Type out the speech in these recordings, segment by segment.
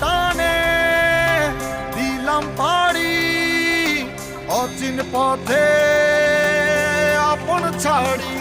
টানে দিলাম পাড়ি অচিন পথে আপন ছাড়ি।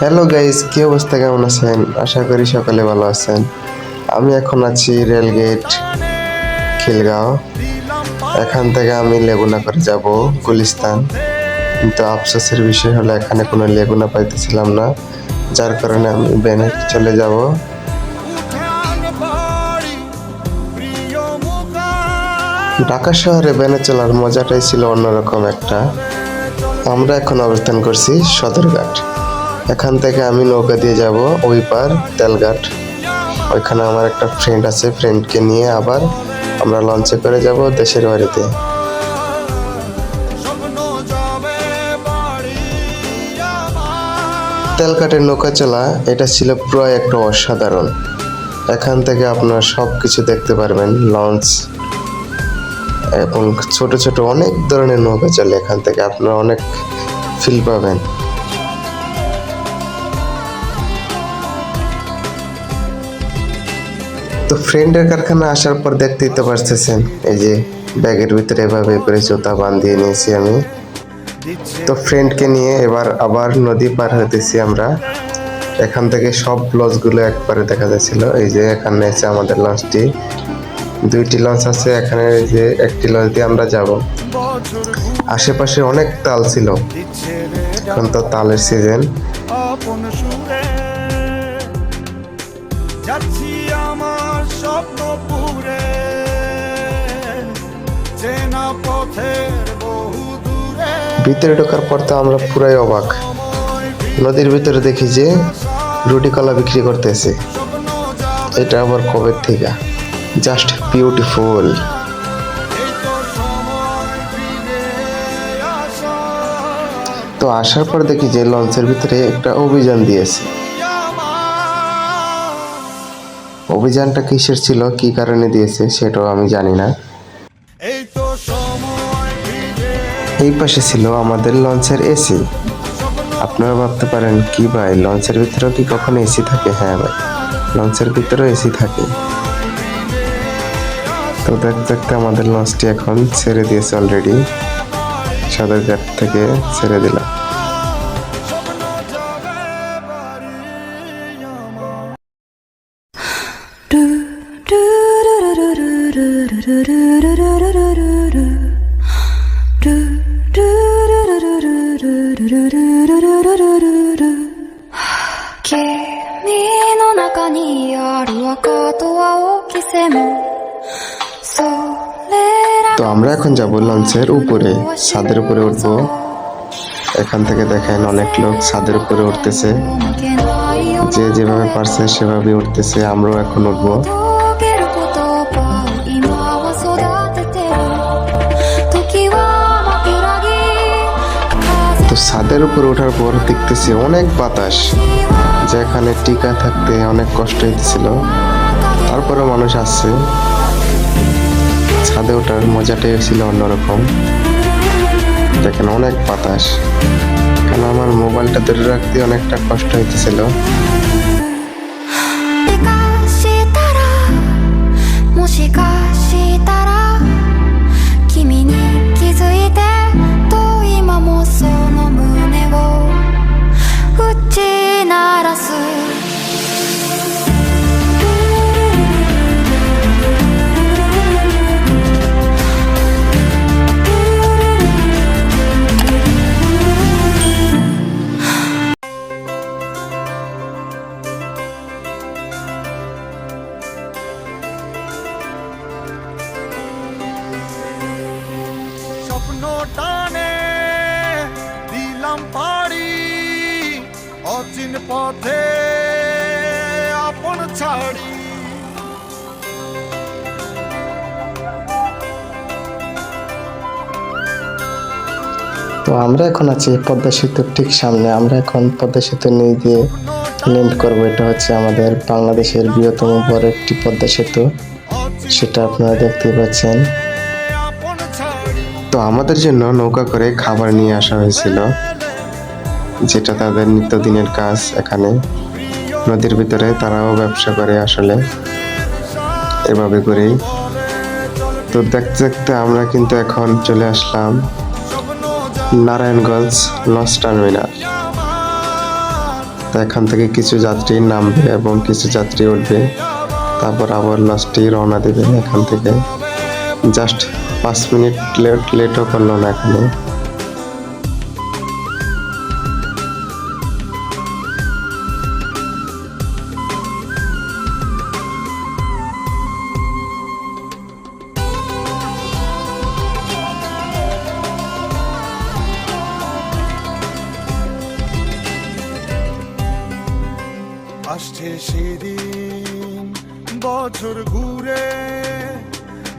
হ্যালো গাইস কি অবস্থা? কেমন আছেন? আশা করি সকালে ভালো আছেন। আমি এখন আছি রেলগেট খিলগাঁও। এখান থেকে আমি লেগুনা করে যাব, গুলিস্তান। কিন্তু আফসোসের বিষয় হলো, এখানে কোনো লেগুনা পাইতেছিলাম না। যার কারণে আমি বেনে চলে যাব। ঢাকা শহরে ব্যানে চলার মজাটাই ছিল অন্যরকম একটা। আমরা এখন অবস্থান করছি সদরঘাট। এখান থেকে আমি নৌকা দিয়ে যাব, ওই পার তেলঘাট। ওইখানে আমার একটা ফ্রেন্ড আছে ফ্রেন্ডকে নিয়ে আবার আমরা লঞ্চে করে যাব দেশের বাড়িতে। আমার তেলঘাটের নৌকা চলা, এটা ছিল পুরো একটা অসাধারণ। এখান থেকে আপনারা সব কিছু দেখতে পারবেন, লঞ্চ এবং ছোট ছোট অনেক ধরনের নৌকা চলে এখান থেকে, আপনারা অনেক ফিল পাবেন। তো ফ্রেন্ডের কারখানা আসার পর দেখতেই তো পারতেছেন, এই যে ব্যাগের ভিতরে এভাবে করে জুতা বাঁধিয়ে নিয়েছি আমি। তো ফ্রেন্ডকে নিয়ে এবার আবার নদী পার হতেছি আমরা। এখান থেকে সব লঞ্চগুলো একবারে দেখা যাচ্ছিল। এই যে এখানে আছে আমাদের লঞ্চটি দুইটি লঞ্চ আছে, এখানে যে একটি লঞ্চ দিয়ে আমরা যাব। আশেপাশে অনেক তাল ছিল। এখন তো তালের সিজন পথের ভিতরে ঢোকার পর তো আমরা পুরাই অবাক। নদীর ভিতরে দেখি যে রুটি কলা বিক্রি করতেছে। এটা আবার কবে থেকে? জাস্ট বিউটিফুল তো আসার পর দেখি যে লঞ্চের ভিতরে একটা অভিযান দিয়েছে। অভিযানটা কিসের ছিল, কি কারণে দিয়েছে সেটাও আমি জানি না। এই পাশে ছিল আমাদের লঞ্চের এসি আপনারা ভাবতে পারেন কি ভাই লঞ্চের ভিতরেও কি কখনো এসি থাকে হ্যাঁ ভাই লঞ্চের ভিতরেও এসি থাকে তো দেখতে দেখতে আমাদের লঞ্চটি এখন ছেড়ে দিয়েছে অলরেডি সদরঘাট থেকে ছেড়ে দিলাম স্বপ্ন যাবে বাড়ি আমার 君の中にある赤と青き線それら তো আমরা এখন যাব লঞ্চের উপরে ছাদের উপরে উঠবো এখান থেকে দেখেন অনেক লোক ছাদের উপরে উঠতেছে 抜けないよ যে যেভাবে পারছে সেভাবে উঠতেছে আমরাও এখন উঠবো ছাদের উপর ওঠার পর দেখতেছি অনেক বাতাস, যেখানে টিকা থাকতে অনেক কষ্ট হইতেছিল। তারপরেও মানুষ আসছে ছাদে ওঠার মজাটাই ছিল অন্যরকম। দেখেন অনেক বাতাস। কারণ আমার মোবাইলটা ধরে রাখতে অনেকটা কষ্ট হইতেছিল। টানে দিলাম পাড়ি অচিন পথে আপন ছাড়ি। তো আমরা এখন আছি পদ্মা সেতুর ঠিক সামনে। আমরা এখন পদ্মা সেতু নিয়ে দিয়ে ল্যান্ড করব এটা হচ্ছে আমাদের বাংলাদেশের বৃহত্তম বড় একটি পদ্মা সেতু। সেটা আপনারা দেখতে পাচ্ছেন। তো আমাদের জন্য নৌকা করে খাবার নিয়ে আসা হয়েছিল, যেটা তাদের নিত্যদিনের কাজ এখানে। নদীর ভিতরে তারাও ব্যবসা করে আসলে, এভাবে করেই। তো দেখতে দেখতে আমরা কিন্তু এখন চলে আসলাম নারায়ণগঞ্জ লঞ্চ টার্মিনাল। তো এখান থেকে কিছু যাত্রী নামবে এবং কিছু যাত্রী উঠবে। তারপর আবার লঞ্চটি রওনা দেবে এখান থেকে। জাস্ট পাঁচ মিনিট লেট লেটও করল না এখানে। আসছে সেদিন বছর ঘুরে।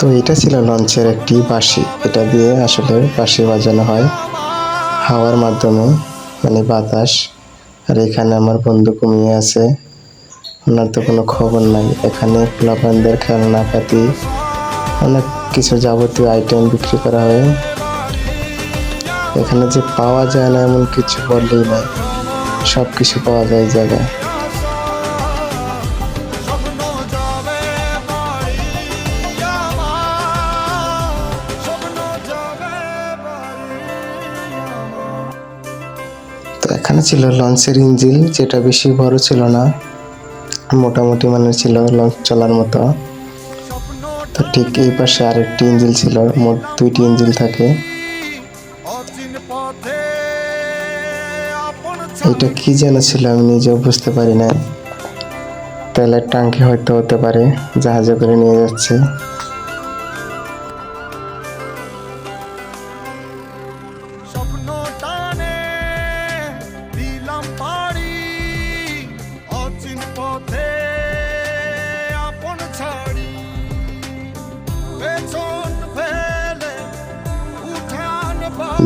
তো এটা ছিল লঞ্চের একটি বাঁশি। এটা দিয়ে আসলে বাঁশি বাজানো হয় হাওয়ার মাধ্যমে মানে বাতাস। আর এখানে আমার বন্ধু কমিয়ে আছে। ওনার তো কোনো খবর নাই। এখানে প্লাবানদের খেলনা পাতি, অনেক কিছু যাবতীয় আইটেম বিক্রি করা হয়। এখানে যে পাওয়া যায় না এমন কিছু বললেই নাই সব কিছু পাওয়া যায় জায়গায়। এখানে ছিল লঞ্চের ইঞ্জিল যেটা বেশি বড় ছিল না। মোটামুটি মানে ছিল লঞ্চ চলার মতো। তো ঠিক এই পাশে আরেকটি ইঞ্জিল ছিল, মোট দুইটি ইঞ্জিল থাকে। এটা কি যেন ছিল আমি নিজেও বুঝতে পারি না তেলের ট্যাঙ্কি হয়তো হতে পারে, জাহাজে করে নিয়ে যাচ্ছে।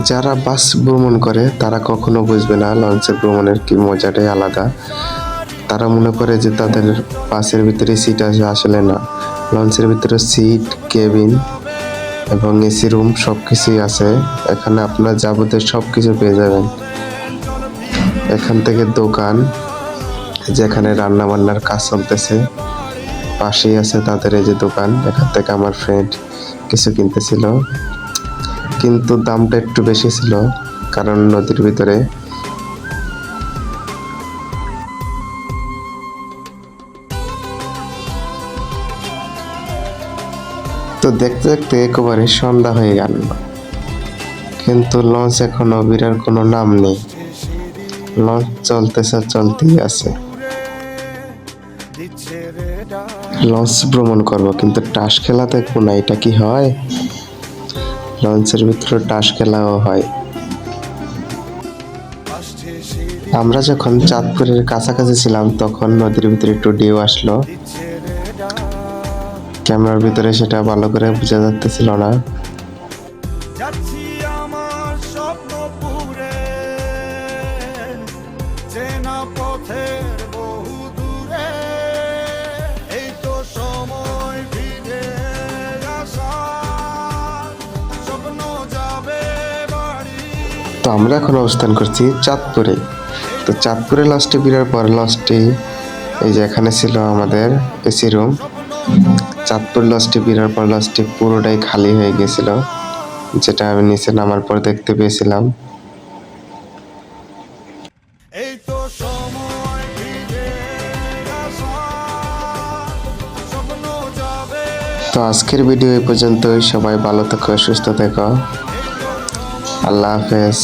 যারা বাস ভ্রমণ করে, তারা কখনো বুঝবে না লঞ্চের ভ্রমণের কি মজাটাই আলাদা। তারা মনে করে যে তাদের বাসের ভিতরে সিট আছে আসলে না। লঞ্চের ভিতরে সিট কেবিন এবং এসি রুম সব কিছুই আছে। এখানে আপনার যাবতীয় সব কিছু পেয়ে যাবেন। এখান থেকে দোকান, যেখানে রান্না বান্নার কাজ চলতেছে, পাশেই আছে তাদের এই যে দোকান। এখান থেকে আমার ফ্রেন্ড কিছু কিনতেছিল। কিন্তু দামটা একটু বেশি ছিল, কারণ নদীর ভিতরে তো দেখতে দেখতে একেবারে সন্ধ্যা হয়ে গেল। কিন্তু লঞ্চ এখনও বিরার কোনো নাম নেই। লঞ্চ চলতেছে, চলতেই আছে। লঞ্চ ভ্রমণ করব, কিন্তু টাস খেলা দেখব না এটা কি হয়? লঞ্চের ভিতরে টাস খেলাও হয়। আমরা যখন চাঁদপুরের কাছাকাছি ছিলাম, তখন নদীর ভিতরে একটু ডিউ আসলো। ক্যামেরার ভিতরে সেটা ভালো করে বোঝা যাচ্ছিল না। তো আমরা এখন অবস্থান করছি চাঁদপুরে। তো চাঁদপুরে লঞ্চটি বেরোর পর লঞ্চটি এই যে এখানে ছিল আমাদের এসি রুম চাঁদপুর লঞ্চটি বেরোর পর লঞ্চটি পুরোটাই খালি হয়ে গেছিল যেটা আমি নিচে নামার পর দেখতে পেয়েছিলাম। তো আজকের ভিডিও এই পর্যন্তই। সবাই ভালো থেকো সুস্থ থেকো। আল্লাহ হাফেজ।